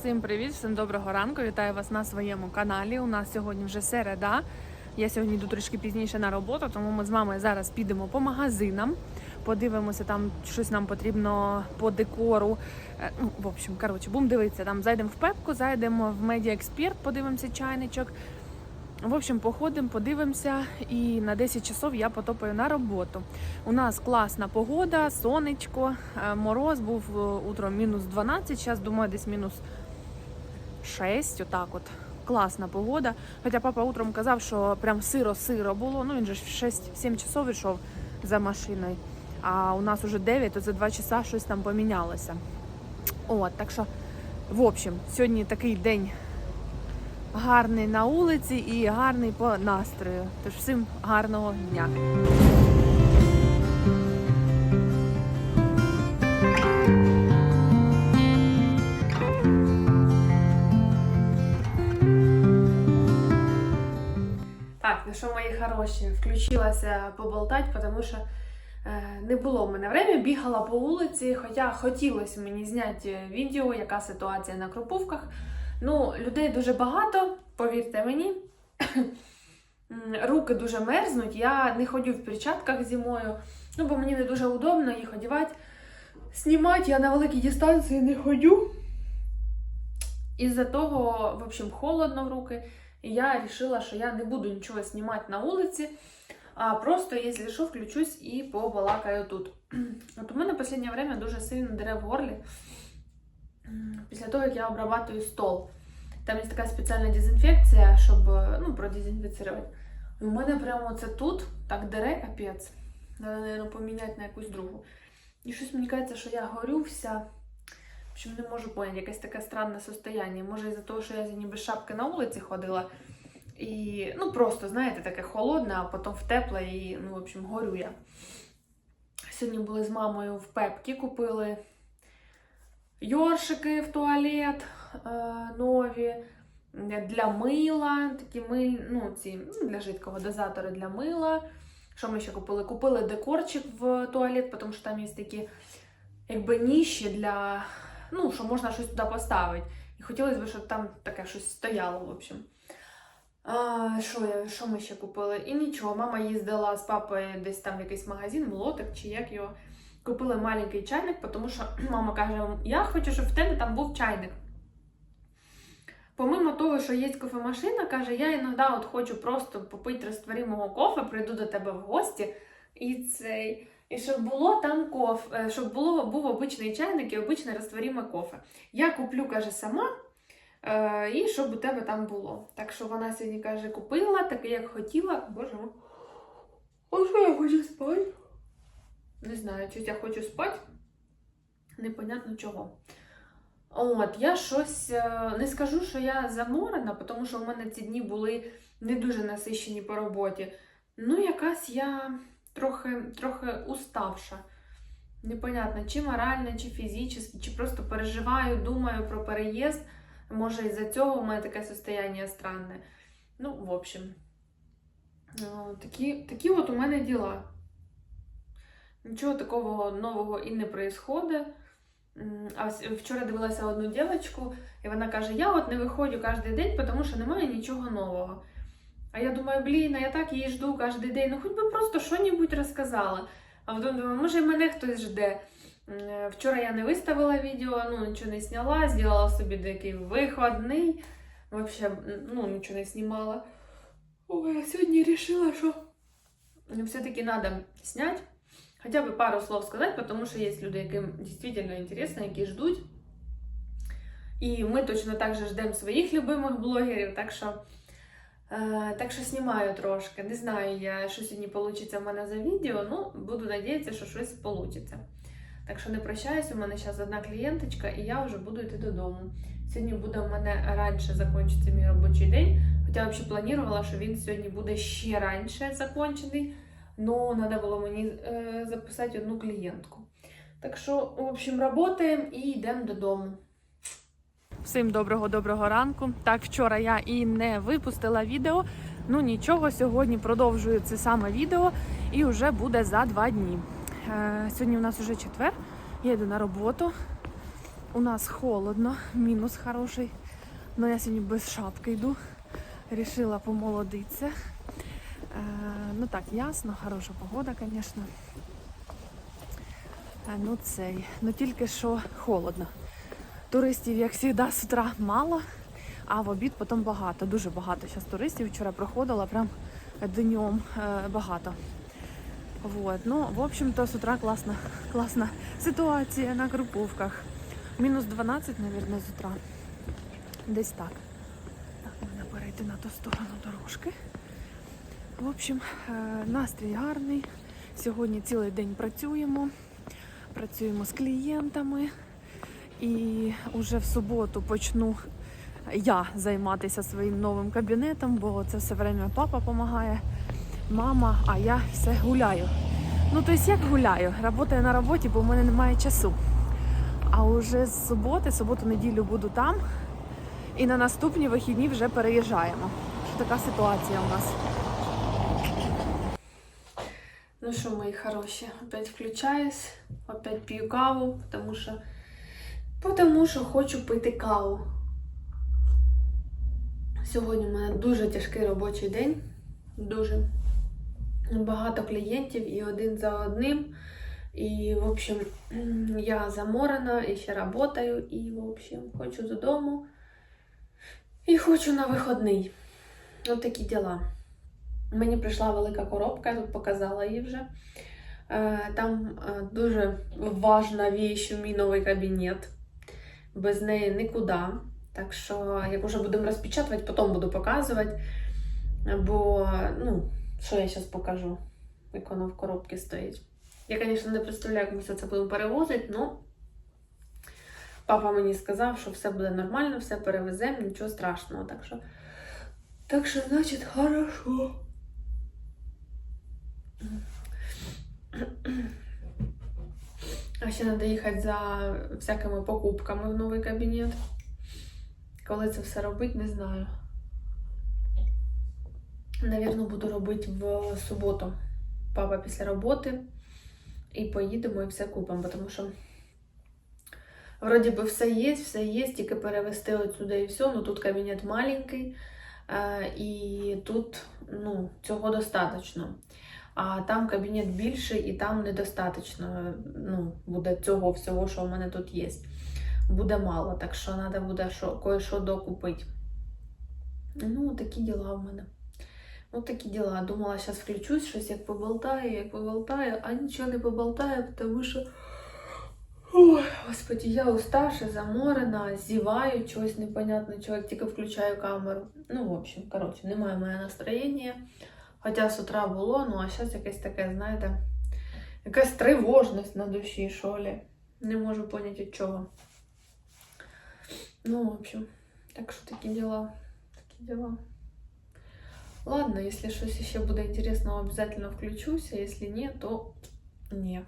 Всім привіт, всім доброго ранку. Вітаю вас на своєму каналі. У нас сьогодні вже середа. Я сьогодні йду трішки пізніше на роботу, тому ми з мамою зараз підемо по магазинам. Подивимося, там щось нам потрібно по декору. Е, Ну, в общем, коротше, будемо дивитися. Там зайдемо в пепку, зайдемо в Expert, подивимося чайничок. В общем, походимо, подивимося, і на 10 часов я потопаю на роботу. У нас класна погода, сонечко, е, мороз був е, утром мінус 12, зараз думаю, десь мінус 6, отак от. Класна погода. Хоча папа утром казав, що прям сиро-сиро було. Ну він же ж 6-7 часов йшов за машиною. А у нас уже 9, то за 2 часа щось там помінялося. От, так що, в общем, сьогодні такий день гарний на вулиці і гарний по настрою. Тож всім гарного дня. Ну що, мої хороші, включилася поболтати, тому що е, не було в мене время, бігала по вулиці, хоча хотілося мені зняти відео, яка ситуація на Кропивках. Ну, людей дуже багато, повірте мені. Руки дуже мерзнуть, я не ходю в перчатках зимою, ну, бо мені не дуже удобно їх одягати. Знімати я на великій дистанції не ходю. Із-за того, в общем, холодно в руки. І я вирішила, що я не буду нічого знімати на вулиці, а просто, якщо що, включусь і побалакаю тут. От у мене останнє время дуже сильно дере в горлі. Після того, як я обрабатую стол. Там є така спеціальна дезінфекція, щоб ну, продезінфіцірувати. І у мене прямо це тут так дере капець. Треба, мабуть, поміняти на якусь другу. І щось мені кажеться, що я горю вся. Общем, не можу поняти, якесь таке странне состояние. Може, із-за того, що я ніби шапки на вулиці ходила. І, ну, просто, знаєте, таке холодне, а потім в тепле і, ну, в общем, горю я. Сьогодні були з мамою в Пепкі, купили йоршики в туалет е, нові для мила, такі миль, ну, ці ну, для жидкого дозатори для мила. Що ми ще купили? Купили декорчик в туалет, тому що там є такі якби ніші для, ну, що можна щось туди поставити. І хотілося б, щоб там таке щось стояло, в общем. А, що, я, що ми ще купили? І нічого, мама їздила з папою десь там в якийсь магазин, молотик чи як його. Купили маленький чайник, тому що мама каже: я хочу, щоб в тебе там був чайник. Помимо того, що є кофемашина, каже, я іноді от хочу просто попити розтворимого кофе, прийду до тебе в гості і цей. І щоб було там кофе, щоб було, був обичний чайник і обичне розтвориме кофе. Я куплю, каже, сама, е, і щоб у тебе там було. Так що вона сьогодні каже, купила, таке, як хотіла. Боже. А що я хочу спати? Не знаю, щось я хочу спати. Непонятно чого. От, я щось е, не скажу, що я заморена, тому що в мене ці дні були не дуже насищені по роботі. Ну, якась я трохи, трохи уставша. Непонятно, чи морально, чи фізично, чи просто переживаю, думаю про переїзд. Може, із-за цього в мене таке состояние странне. Ну, в общем, такі, такі от у мене діла. Нічого такого нового і не происходить. А вчора дивилася одну дівчинку, і вона каже: Я от не виходжу кожен день, тому що немає нічого нового. А я думаю, блін, а я так її жду кожен день, ну хоч би просто що-небудь розказала. А потім думаю, може, мене хтось жде. Вчора я не виставила відео, ну нічого не зняла, зробила собі такий виходний. Взагалі, ну, нічого не знімала. Ой, а сьогодні вирішила, що все-таки треба зняти. Хотя бы пару слов сказать, потому что есть люди, яким действительно интересно, які ждуть. І ми точно так же ждемо своїх любимих блогерів, так що, е, так що знімаю трошки. Не знаю, я, що сьогодні вийде в мене за відео, ну буду надіятися, що щось вийде. Так що не прощаюсь, у мене зараз одна клієнточка, і я вже буду йти додому. Сьогодні буде у мене раніше закінчиться мій робочий день. Хоча взагалі планувала, що він сьогодні буде ще раніше закінчений. Но треба було мені е, записати одну клієнтку. Так що, в общем, працюємо і йдемо додому. Всім доброго доброго ранку. Так, вчора я і не випустила відео. Ну нічого, сьогодні продовжую це саме відео і вже буде за два дні. Е, сьогодні у нас вже четвер. Я йду на роботу. У нас холодно, мінус хороший. Но я сьогодні без шапки йду. Рішила помолодитися. Е, ну так, ясно, хороша погода, звісно. Е, ну цей. Ну тільки що холодно. Туристів, як завжди, з утра мало, а в обід потім багато, дуже багато. Зараз туристів вчора проходила, прям днем е, багато. Вот. Ну, в общем-то, с утра класна, класна ситуація на груповках. Мінус 12, мабуть, з утра. Десь так. Так, можна перейти на ту сторону дорожки. В общем, е, настрій гарний. Сьогодні цілий день працюємо. Працюємо з клієнтами. І вже в суботу почну я займатися своїм новим кабінетом, бо це все время папа допомагає, мама, а я все гуляю. Ну, тобто як гуляю? Работаю на роботі, бо в мене немає часу. А вже з суботи, суботу-неділю буду там. І на наступні вихідні вже переїжджаємо. Така ситуація у нас. Ну що, мої хороші, опять включаюсь, опять п'ю каву, тому що, тому що хочу пити каву. Сьогодні у мене дуже тяжкий робочий день. Дуже багато клієнтів і один за одним. І, в общем, я заморена і ще працюю, і, в общем, хочу додому. І хочу на виходний. Ось такі діла. Мені прийшла велика коробка, я тут показала її вже. Е, Там е, дуже важна віч у мій новий кабінет. Без неї нікуди. Так що, як вже будемо розпечатувати, потім буду показувати. Бо, ну, що я зараз покажу, як воно в коробці стоїть. Я, звісно, не представляю, як ми все це будемо перевозити, але папа мені сказав, що все буде нормально, все перевеземо, нічого страшного. Так що, так що значить, хорошо. А ще треба їхати за всякими покупками в новий кабінет. Коли це все робити, не знаю. Навірно, буду робити в суботу. Папа після роботи. І поїдемо і все купимо, тому що вроді би все є, все є, тільки перевезти отсюди і все. Ну тут кабінет маленький, е, і тут ну, цього достатньо. А там кабінет більший і там недостатньо ну, буде цього всього, що в мене тут є. Буде мало, так що треба буде що, кое-що докупити. Ну, такі діла в мене. Ось такі діла. Думала, зараз включусь, щось як поболтаю, як поболтаю, а нічого не поболтаю, тому що. Ой, господи, я уставша, заморена, зіваю, чогось непонятно, чого, тільки включаю камеру. Ну, в общем, коротше, немає моє настроєння. Хоча з утра було, ну а зараз якесь таке, знаєте, якась тривожність на душі, що лі. Не можу поняти від чого. Ну, в общем, так що такі діла. Такі діла. Ладно, если что-то еще будет интересного, обязательно включусь, а если нет, то не.